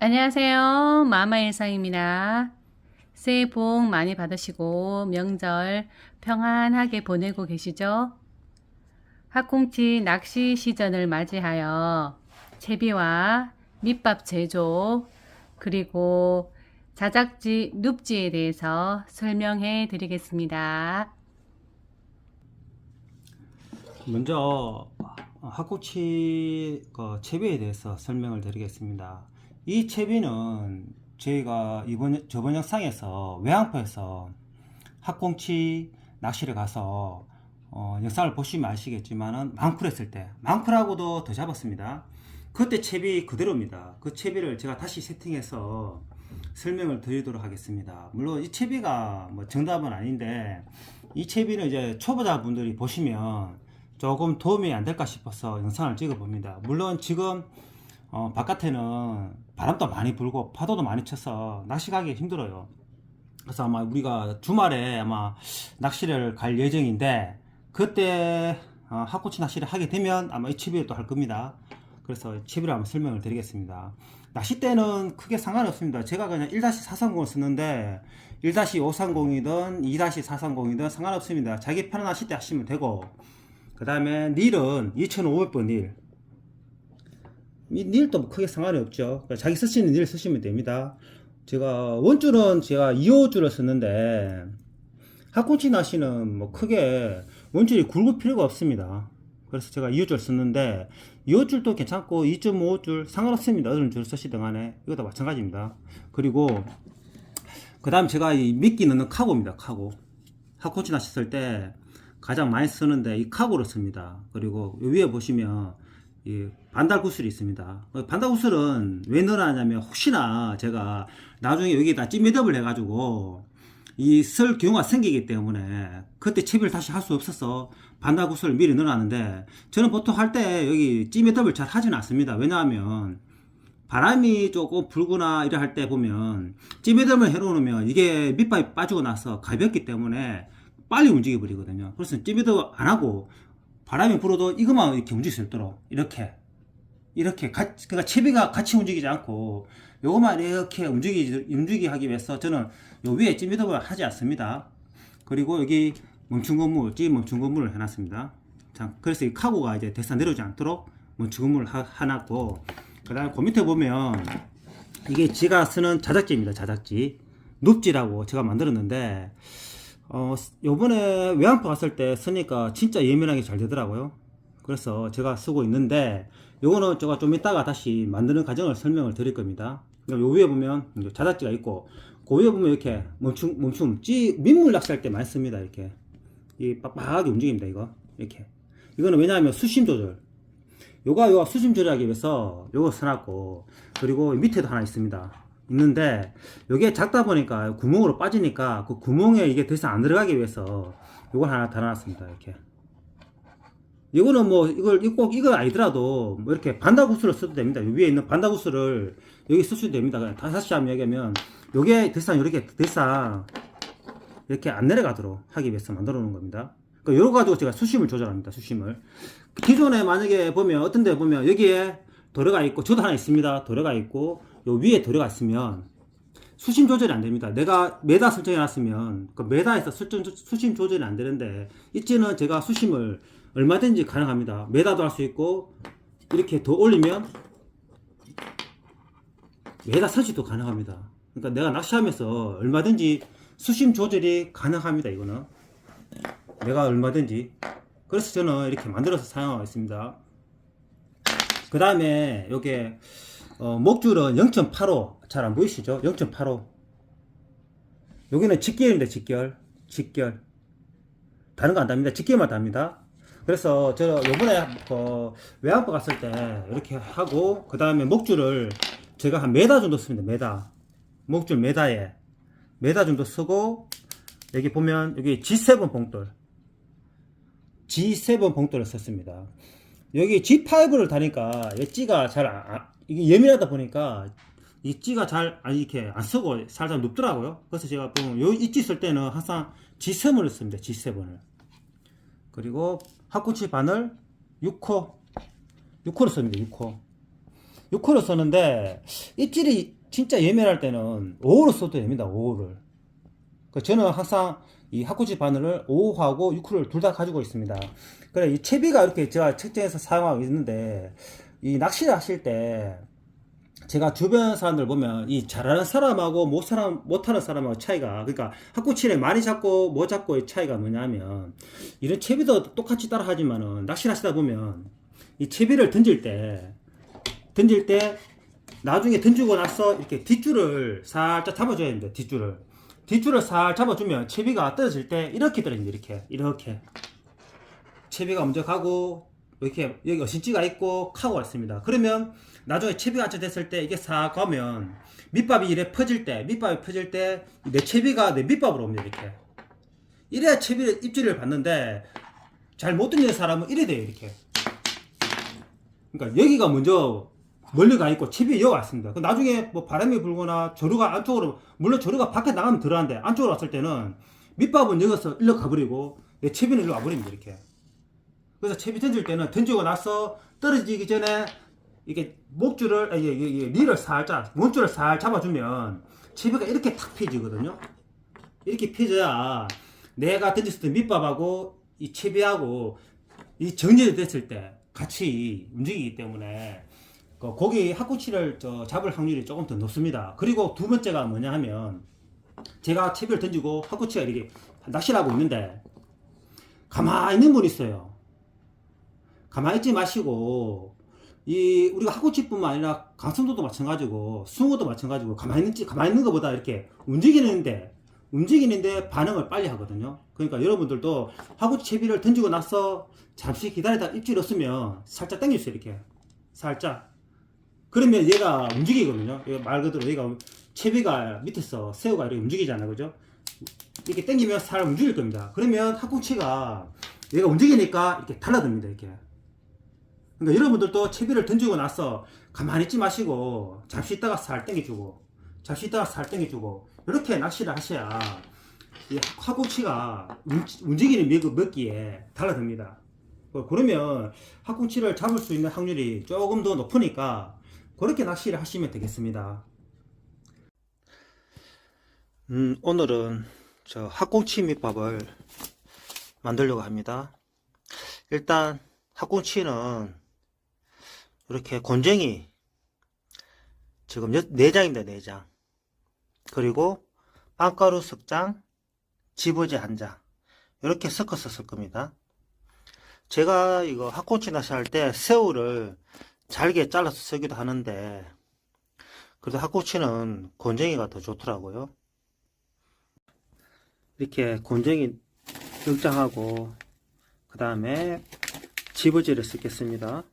안녕하세요. 마마 일상입니다. 새해 복 많이 받으시고 명절 평안하게 보내고 계시죠? 학꽁치 낚시 시즌을 맞이하여 채비와 밑밥 제조 그리고 자작지 눕지에 대해서 설명해 드리겠습니다. 먼저 학구치 그 채비에 대해서 설명을 드리겠습니다. 이 채비는 저희가 이번 저번 영상에서 외항포에서 학꽁치 낚시를 가서 어, 영상을 보시면 아시겠지만은 망쿨 했을 때 망쿨하고도 더 잡았습니다. 그때 채비 그대로입니다. 그 채비를 제가 다시 세팅해서 설명을 드리도록 하겠습니다. 물론 이 채비가 뭐 정답은 아닌데 이 채비는 이제 초보자분들이 보시면 조금 도움이 안 될까 싶어서 영상을 찍어 봅니다. 물론 지금 어, 바깥에는 바람도 많이 불고 파도도 많이 쳐서 낚시 가기 힘들어요. 그래서 아마 우리가 주말에 아마 낚시를 갈 예정인데 그때 어, 학고치 낚시를 하게 되면 아마 이 채비를 또 할 겁니다. 그래서 채비를 한번 설명을 드리겠습니다. 낚시 때는 크게 상관이 없습니다. 제가 그냥 1-430을 쓰는데 1-530이든 2-430이든 상관없습니다. 자기 편한 낚시 때 하시면 되고 그 다음에 닐은 2500번 닐. 이 닐도 뭐 크게 상관이 없죠. 그러니까 자기 쓰시는 닐 쓰시면 됩니다. 제가 원줄은 제가 2호줄을 썼는데 학고치 낚시는 뭐 크게 원줄이 굵을 필요가 없습니다. 그래서 제가 2호줄 썼는데 2호줄도 괜찮고 2.5호줄 상관없습니다. 어느 줄 쓰시든 간에 이것도 마찬가지입니다. 그리고 그 다음 제가 이 미끼 넣는 카고입니다. 카고. 낚시 쓸때 가장 많이 쓰는데 이 카고를 씁니다. 그리고 요 위에 보시면 이 반달 구슬이 있습니다. 어, 반달 구슬은 왜 넣어놨냐면 혹시나 제가 나중에 여기다 찜매듭을 해가지고 이 설 경우가 생기기 때문에 그때 채비를 다시 할 수 없어서 반달 구슬을 미리 넣어놨는데 저는 보통 할 때 여기 찜매듭을 잘 하지는 않습니다. 왜냐하면 바람이 조금 불거나 할때 보면 찜매듭을 해놓으면 이게 밑밥이 빠지고 나서 가볍기 때문에 빨리 움직여 버리거든요. 그래서 찜매듭 안 하고 바람이 불어도 이것만 이렇게 움직일 수 있도록 이렇게 이렇게 같이 그러니까 채비가 같이 움직이지 않고 요것만 이렇게 움직이지 움직이게 하기 위해서 저는 요 위에 찜매듭을 하지 않습니다. 그리고 여기 멈춘 건물, 찌 멈춘 건물을 해놨습니다. 자, 그래서 이 카고가 이제 대사 내려오지 않도록 멈춘 건물을 하, 해놨고 그 다음에 그 밑에 보면 이게 지가 쓰는 자작지입니다. 자작지 눕지라고 제가 만들었는데 어, 요번에 외항포 갔을 때 쓰니까 진짜 예민하게 잘 되더라고요. 그래서 제가 쓰고 있는데, 요거는 제가 좀 이따가 다시 만드는 과정을 설명을 드릴 겁니다. 요 위에 보면 자작지가 있고, 그 위에 보면 이렇게 멈춤, 멈춤, 찌, 민물 낚시할 때 많이 씁니다. 이렇게. 이 빡빡하게 움직입니다. 이거. 이렇게. 이거는 왜냐하면 수심 조절. 요가 요가 수심 조절하기 위해서 요거 써놨고, 그리고 밑에도 하나 있습니다. 있는데 이게 작다 보니까 구멍으로 빠지니까 그 구멍에 이게 더 이상 안 들어가기 위해서 이걸 하나 달아놨습니다 이렇게. 이거는 뭐 이걸 꼭 이거 아니더라도 뭐 이렇게 반다구스를 써도 됩니다. 위에 있는 반다구스를 여기 쓸 수도 됩니다. 그냥 다시 한번 얘기하면 요게 더 이상 이렇게 더 이상 이렇게 안 내려가도록 하기 위해서 만들어 놓은 겁니다. 그러니까 요거 가지고 제가 수심을 조절합니다 수심을. 기존에 만약에 보면 어떤 데 보면 여기에 도래가 있고 저도 하나 있습니다. 도래가 있고 요 위에 있으면 수심 조절이 안 됩니다. 내가 메다 설정해 놨으면 그 메다에서 설정 수심 조절이 안 되는데 이제는 제가 수심을 얼마든지 가능합니다. 메다도 할 수 있고 이렇게 더 올리면 메다 설치도 가능합니다. 그러니까 내가 낚시하면서 얼마든지 수심 조절이 가능합니다. 이거는 내가 얼마든지 그래서 저는 이렇게 만들어서 사용하고 있습니다. 그 다음에 요게 어, 목줄은 0.85 잘 안 보이시죠? 0.85 여기는 직결입니다 직결 직결. 다른 거 안 답니다. 직결만 답니다. 그래서 저 요번에 그 외항포 갔을 때 이렇게 하고 그 다음에 목줄을 제가 한 메다 정도 씁니다. 메다. 목줄 메다에. 메다 정도 쓰고 여기 보면 여기 G7 봉돌. G7 봉돌을 썼습니다. 여기 G5를 다니까 찌가 잘 안, 이게 예민하다 보니까 이 찌가 잘 아니 이렇게 안 쓰고 살살 눕더라고요. 그래서 제가 보면 요 이찌 쓸 때는 항상 G7을 씁니다. G7을. 그리고 학구치 바늘 6호 6호를 씁니다. 6호. 6호를 쓰는데 입질이 진짜 예민할 때는 5호를 써도 됩니다. 5호를. 그 저는 항상 이 학구지 바늘을 5호하고 6호를 둘 다 가지고 있습니다. 그래 이 채비가 이렇게 제가 책정해서 사용하고 있는데 이 낚시를 하실 때 제가 주변 사람들 보면 이 잘하는 사람하고 못 사람 못하는 사람하고 차이가 그러니까 학구치를 많이 잡고 못 잡고의 차이가 뭐냐면 이런 채비도 똑같이 따라 하지만은 낚시를 하시다 보면 이 채비를 던질 때 던질 때 나중에 던지고 나서 이렇게 뒷줄을 살짝 잡아줘야 됩니다. 뒷줄을 뒷줄을 살 잡아주면 채비가 떨어질 때 이렇게 떨어집니다. 이렇게 이렇게 채비가 먼저 가고 이렇게 여기 어신지가 있고 카고가 있습니다. 그러면 나중에 채비가 안쳐됐을 때 이게 싹 가면 밑밥이 이래 퍼질 때 밑밥이 퍼질 때 내 채비가 내 밑밥으로 옵니다. 이렇게 이래야 채비를 입질을 받는데 잘못 던지는 사람은 이래 돼요. 이렇게 그러니까 여기가 먼저 멀리 가 있고 채비 여기 왔습니다. 그 나중에 뭐 바람이 불거나 조류가 안쪽으로 물론 조류가 밖에 나가면 들어간데 안쪽으로 왔을 때는 밑밥은 여기서 일로 가버리고 내 채비는 일로 와버립니다. 이렇게 그래서 채비 던질 때는 던지고 나서 떨어지기 전에 이게 목줄을 아니, 이게, 이게 리를 살짝 원줄을 살 잡아주면 채비가 이렇게 탁 펴지거든요. 이렇게 펴져야 내가 던졌을 때 밑밥하고 이 채비하고 이 정제가 됐을 때 같이 움직이기 때문에 그 고기 학구치를 저 잡을 확률이 조금 더 높습니다. 그리고 두 번째가 뭐냐 하면 제가 채비를 던지고 학구치가 이렇게 낚시를 하고 있는데 가만히 있는 분 있어요. 가만히 있지 마시고 이 우리가 학구치뿐만 아니라 강성도도 마찬가지고 숭어도 마찬가지고 가만히 있는 가만히 있는 것보다 이렇게 움직이는데 움직이는데 반응을 빨리 하거든요. 그러니까 여러분들도 하구치 채비를 던지고 나서 잠시 기다리다 입질 없으면 살짝 당겨주세요 이렇게 살짝 그러면 얘가 움직이거든요. 얘가 말 그대로 얘가 채비가 밑에서 새우가 이렇게 움직이잖아요, 그죠? 이렇게 당기면 살 움직일 겁니다. 그러면 학구치가 얘가 움직이니까 이렇게 달라듭니다, 이렇게. 그러니까 여러분들도 채비를 던지고 나서 가만히 있지 마시고 잠시 있다가 살 당겨주고 잠시 있다가 살 당겨주고 이렇게 낚시를 하셔야 이 학구치가 움- 움직이는 몇- 몇기에 달라듭니다. 어, 그러면 학궁치를 잡을 수 있는 확률이 조금 더 높으니까 그렇게 낚시를 하시면 되겠습니다. 음, 오늘은 저 학궁치 밑밥을 만들려고 합니다. 일단 학궁치는 이렇게 곤쟁이 지금 4장입니다. 4장. 그리고 빵가루 석장, 집어지 한 장. 이렇게 섞어서 쓸 겁니다. 제가 이거 학꽁치 낚시 할 때 새우를 잘게 잘라서 쓰기도 하는데 그래도 학꽁치는 곤쟁이가 더 좋더라고요. 이렇게 곤쟁이 넉장하고 그 다음에 집어지를 쓰겠습니다.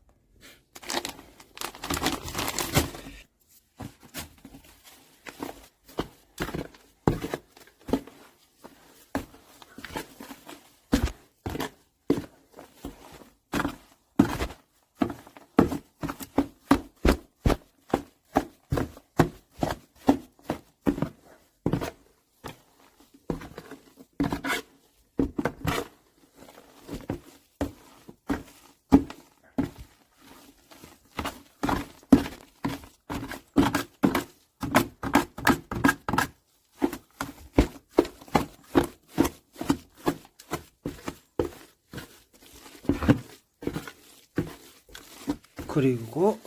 그리고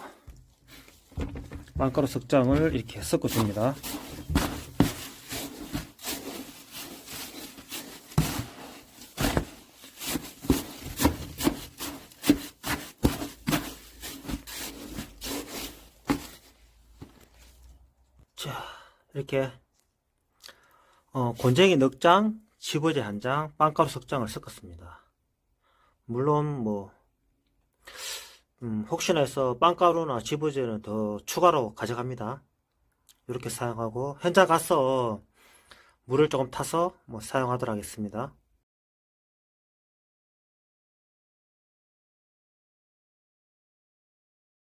빵가루 석장을 이렇게 섞어줍니다. 자, 이렇게 어, 곤쟁이 넉 장, 집어지 한 장, 빵가루 석장을 섞었습니다. 물론 뭐 음, 혹시나 해서 빵가루나 지부제는 더 추가로 가져갑니다. 이렇게 사용하고 현장 가서 물을 조금 타서 뭐 사용하도록 하겠습니다.